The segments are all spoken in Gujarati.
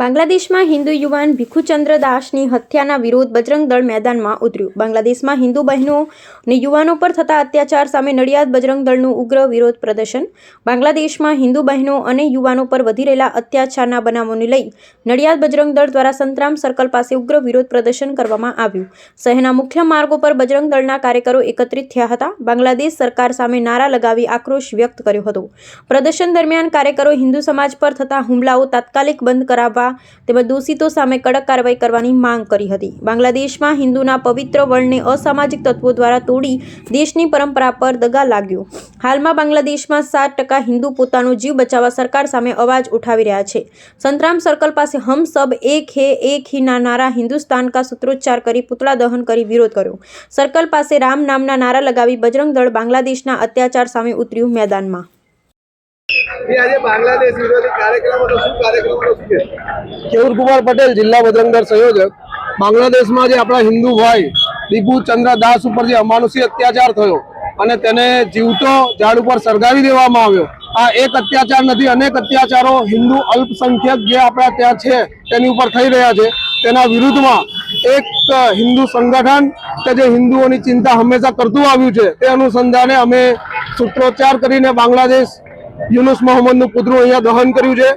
બાંગ્લાદેશમાં હિન્દુ યુવાન ભીખુચંદ્ર દાસની હત્યાના વિરોધ બજરંગ દળ મેદાનમાં ઉતર્યું. બાંગ્લાદેશમાં હિન્દુ બહેનો અને યુવાનો પર થતા અત્યાચાર સામે નડિયાદ બજરંગ દળનું ઉગ્ર વિરોધ પ્રદર્શન. બાંગ્લાદેશમાં હિન્દુ બહેનો અને યુવાનો પર વધી રહેલા અત્યાચારના બનાવોને લઈ નડિયાદ બજરંગ દળ દ્વારા સંતરામ સર્કલ પાસે ઉગ્ર વિરોધ પ્રદર્શન કરવામાં આવ્યું. શહેરના મુખ્ય માર્ગો પર બજરંગ દળના કાર્યકરો એકત્રિત થયા હતા. બાંગ્લાદેશ સરકાર સામે નારા લગાવી આક્રોશ વ્યક્ત કર્યો હતો. પ્રદર્શન દરમિયાન કાર્યકરો હિન્દુ સમાજ પર થતા હુમલાઓ તાત્કાલિક બંધ કરાવવા તેમજ દોષિતો સામે કડક કાર્યવાહી કરવાની માંગ કરી હતી. બાંગ્લાદેશમાં હિન્દુના પવિત્ર વળને અસામાજિક તત્વો દ્વારા તોડી દેશની પરંપરા પર દગા લાગ્યો. હાલમાં બાંગ્લાદેશમાં સાત ટકા હિન્દુ પોતાનો જીવ બચાવવા સરકાર સામે અવાજ ઉઠાવી રહ્યા છે. સંતરામ સર્કલ પાસે હમ સબ એક હે, એક હી ના નારા હિન્દુસ્તાન કા સૂત્રોચ્ચાર કરી પુતળા દહન કરી વિરોધ કર્યો. સર્કલ પાસે રામ નામના નારા લગાવી બજરંગ દળ બાંગ્લાદેશના અત્યાચાર સામે ઉતર્યું મેદાનમાં. કેવુર કુમાર પટેલ, જિલ્લા બજરંગ સંયોજક. બાંગ્લાદેશમાં જે આપણા હિન્દુ ભાઈ, દીપુ ચંદ્ર દાસ ઉપર જે અમાનુષી અત્યાચાર થયો અને તેને જીવતો ઝાડ ઉપર સળગાવી દેવામાં આવ્યો. આ એક અત્યાચાર નથી, અનેક અત્યાચારો હિન્દુ અલ્પસંખ્યક જે આપણા ત્યાં છે, તેની ઉપર થઈ રહ્યા છે. તેના વિરુદ્ધમાં એક હિન્દુ સંગઠન કે જે હિન્દુઓની ચિંતા હંમેશા કરતું આવ્યું છે, તે અનુસંધાને અમે સૂત્રોચ્ચાર કરીને બાંગ્લાદેશ યુનુસ મોહમ્મદનું પુતળું અહીંયા દહન કર્યું છે.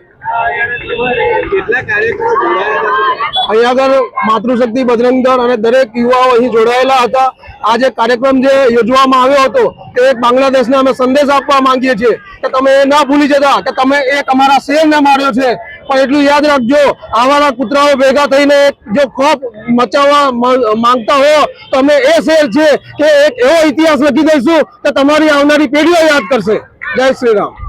અહીંયા આગળ માતૃશક્તિ બજરંગ દળ અને દરેક યુવાઓ અહીં જોડાયેલા હતા. આ જે કાર્યક્રમ જે યોજવામાં આવ્યો હતો તે એક બાંગ્લાદેશને અમે સંદેશ આપવા માંગીએ છીએ કે તમે એ ના ભૂલી જતા કે તમે એક અમારા શેરને માર્યો છે. પણ એટલું યાદ રાખજો આવાના કૂતરાઓ ભેગા થઈને જો ખોફ મચાવવા માંગતા હો તો અમે એ શેર છે કે એક એવો ઇતિહાસ લખી દઈશું કે તમારી આવનારી પેઢીઓ યાદ કરશે. જય શ્રી રામ.